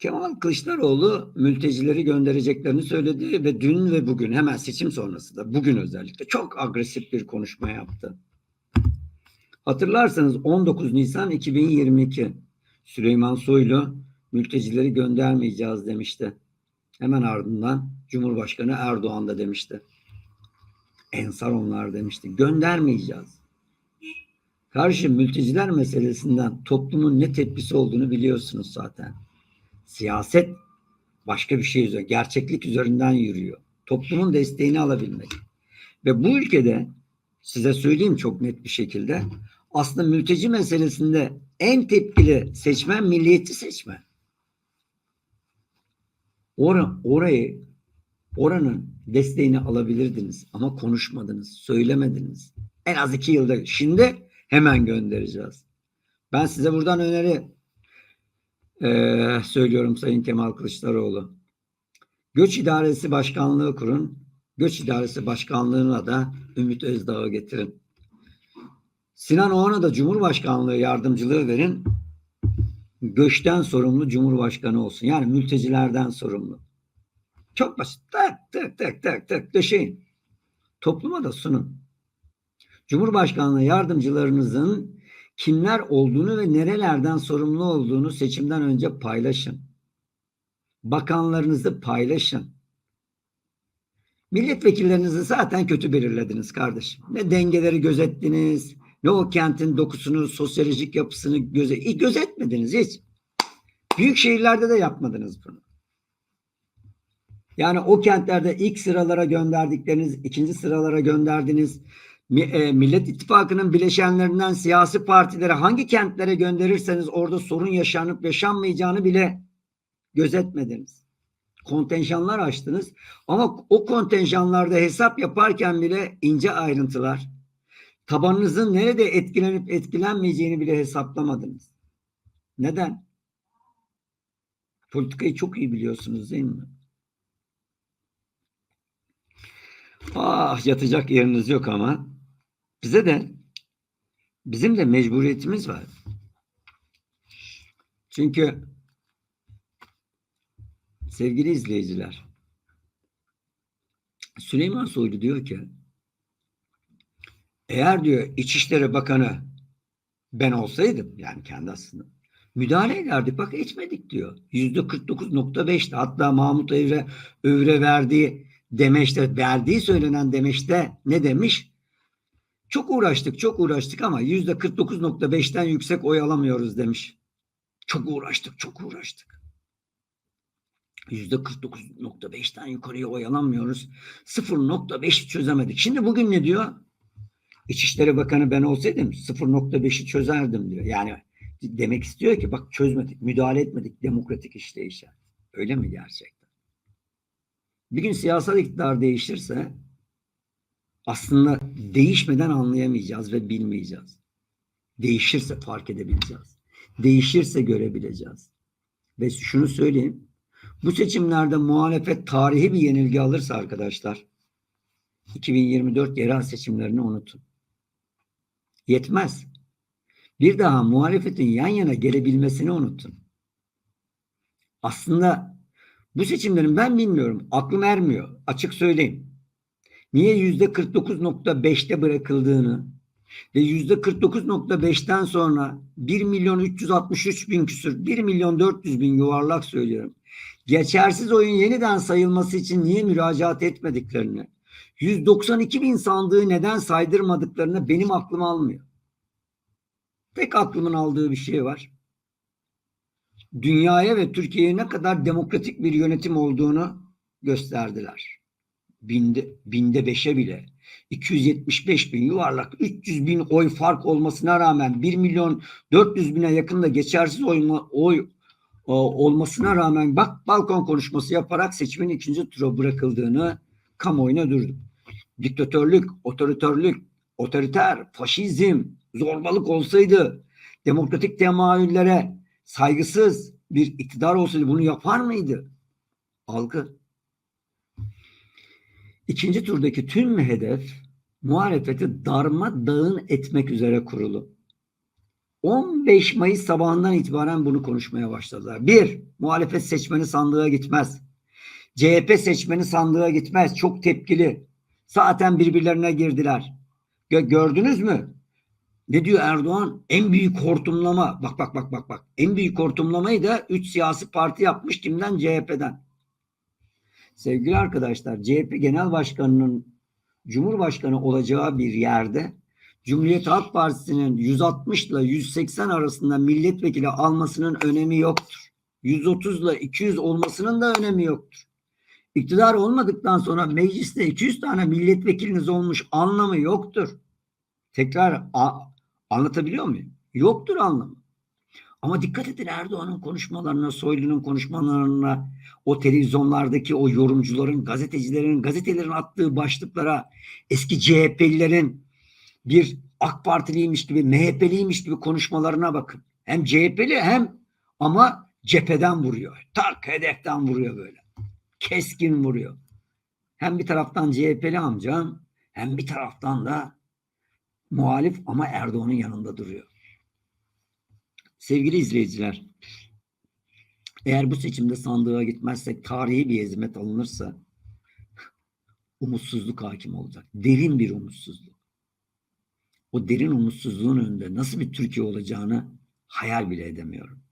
Kemal Kılıçdaroğlu mültecileri göndereceklerini söyledi ve dün ve bugün hemen seçim sonrası da bugün özellikle çok agresif bir konuşma yaptı. Hatırlarsanız 19 Nisan 2022 Süleyman Soylu mültecileri göndermeyeceğiz demişti. Hemen ardından Cumhurbaşkanı Erdoğan da demişti. Ensar onlar demişti. Göndermeyeceğiz. Karşı mülteciler meselesinden toplumun ne tepkisi olduğunu biliyorsunuz zaten. Siyaset başka bir şey üzerine, gerçeklik üzerinden yürüyor. Toplumun desteğini alabilmek. Ve bu ülkede size söyleyeyim çok net bir şekilde aslında mülteci meselesinde en tepkili seçmen milliyetçi seçmen. Or orayı oranın desteğini alabilirdiniz ama konuşmadınız, söylemediniz. En az iki yılda şimdi hemen göndereceğiz. Ben size buradan öneri eee, söylüyorum Sayın Kemal Kılıçdaroğlu. Göç İdaresi Başkanlığı kurun. Göç İdaresi Başkanlığı'na da Ümit Özdağ'ı getirin. Sinan Oğan'a da Cumhurbaşkanlığı yardımcılığı verin. Göçten sorumlu Cumhurbaşkanı olsun. Yani mültecilerden sorumlu. Çok basit. Tak tak tak tak tak döşeyin. Topluma da sunun. Cumhurbaşkanlığı yardımcılarınızın kimler olduğunu ve nerelerden sorumlu olduğunu seçimden önce paylaşın. Bakanlarınızı paylaşın. Milletvekillerinizi zaten kötü belirlediniz kardeşim. Ne dengeleri gözettiniz, ne o kentin dokusunu, sosyolojik yapısını göze İyi gözetmediniz hiç. Büyük şehirlerde de yapmadınız bunu. Yani o kentlerde ilk sıralara gönderdikleriniz, ikinci sıralara gönderdiniz. E, Millet İttifakı'nın bileşenlerinden siyasi partilere hangi kentlere gönderirseniz orada sorun yaşanıp yaşanmayacağını bile gözetmediniz. Kontenjanlar açtınız ama o kontenjanlarda hesap yaparken bile ince ayrıntılar, tabanınızın nerede etkilenip etkilenmeyeceğini bile hesaplamadınız. Neden? Politikayı çok iyi biliyorsunuz değil mi? Ah yatacak yeriniz yok ama bize de bizim de mecburiyetimiz var. Çünkü sevgili izleyiciler Süleyman Soylu diyor ki eğer diyor İçişleri Bakanı ben olsaydım yani kendi aslında müdahale ederdik. Bak etmedik diyor. Yüzde 49.5'ti. Hatta Mahmut Evre övre verdiği demeçte verdiği söylenen demeçte ne demiş? Çok uğraştık, çok uğraştık ama yüzde 49.5'ten yüksek oy alamıyoruz demiş. Çok uğraştık, çok uğraştık. Yüzde 49.5'ten yukarıya oy alamıyoruz. 0.5 çözemedik. Şimdi bugün ne diyor? İçişleri Bakanı ben olsaydım 0.5'i çözerdim diyor. Yani demek istiyor ki bak çözmedik, müdahale etmedik demokratik işleyişe. Öyle mi gerçekten? Bir gün siyasal iktidar değişirse aslında değişmeden anlayamayacağız ve bilmeyeceğiz. Değişirse fark edebileceğiz. Değişirse görebileceğiz. Ve şunu söyleyeyim. Bu seçimlerde muhalefet tarihi bir yenilgi alırsa arkadaşlar 2024 yerel seçimlerini unutun. Yetmez. Bir daha muhalefetin yan yana gelebilmesini unutun. Aslında bu seçimlerin ben bilmiyorum. Aklım ermiyor. Açık söyleyeyim. Niye yüzde 49.5'te bırakıldığını ve yüzde 49.5'ten sonra 1 milyon 363 bin küsür 1 milyon 400 bin yuvarlak söylüyorum. Geçersiz oyun yeniden sayılması için niye müracaat etmediklerini 192 bin sandığı neden saydırmadıklarını benim aklım almıyor. Tek aklımın aldığı bir şey var dünyaya ve Türkiye'ye ne kadar demokratik bir yönetim olduğunu gösterdiler. Binde, binde beşe bile 275 bin yuvarlak 300 bin oy fark olmasına rağmen 1 milyon 400 bine yakında geçersiz oy, oy o, olmasına rağmen bak balkon konuşması yaparak seçimin ikinci tura bırakıldığını kamuoyuna durdum. Diktatörlük, otoritörlük, otoriter, faşizm, zorbalık olsaydı demokratik temayüllere saygısız bir iktidar olsaydı bunu yapar mıydı? Algı. İkinci turdaki tüm hedef muhalefeti darma dağın etmek üzere kurulu. 15 Mayıs sabahından itibaren bunu konuşmaya başladılar. Bir, muhalefet seçmeni sandığa gitmez. CHP seçmeni sandığa gitmez. Çok tepkili. Zaten birbirlerine girdiler. Gö- gördünüz mü? Ne diyor Erdoğan? En büyük hortumlama. Bak bak bak bak bak. En büyük hortumlamayı da 3 siyasi parti yapmış kimden? CHP'den. Sevgili arkadaşlar, CHP Genel Başkanı'nın Cumhurbaşkanı olacağı bir yerde Cumhuriyet Halk Partisi'nin 160 ile 180 arasında milletvekili almasının önemi yoktur. 130 ile 200 olmasının da önemi yoktur. İktidar olmadıktan sonra mecliste 200 tane milletvekiliniz olmuş anlamı yoktur. Tekrar anlatabiliyor muyum? Yoktur anlamı. Ama dikkat edin Erdoğan'ın konuşmalarına, Soylu'nun konuşmalarına, o televizyonlardaki o yorumcuların, gazetecilerin, gazetelerin attığı başlıklara, eski CHP'lilerin bir AK Partiliymiş gibi, MHP'liymiş gibi konuşmalarına bakın. Hem CHP'li hem ama cepheden vuruyor. Tak hedeften vuruyor böyle. Keskin vuruyor. Hem bir taraftan CHP'li amcam hem bir taraftan da muhalif ama Erdoğan'ın yanında duruyor. Sevgili izleyiciler, eğer bu seçimde sandığa gitmezsek tarihi bir hizmet alınırsa umutsuzluk hakim olacak. Derin bir umutsuzluk. O derin umutsuzluğun önünde nasıl bir Türkiye olacağını hayal bile edemiyorum.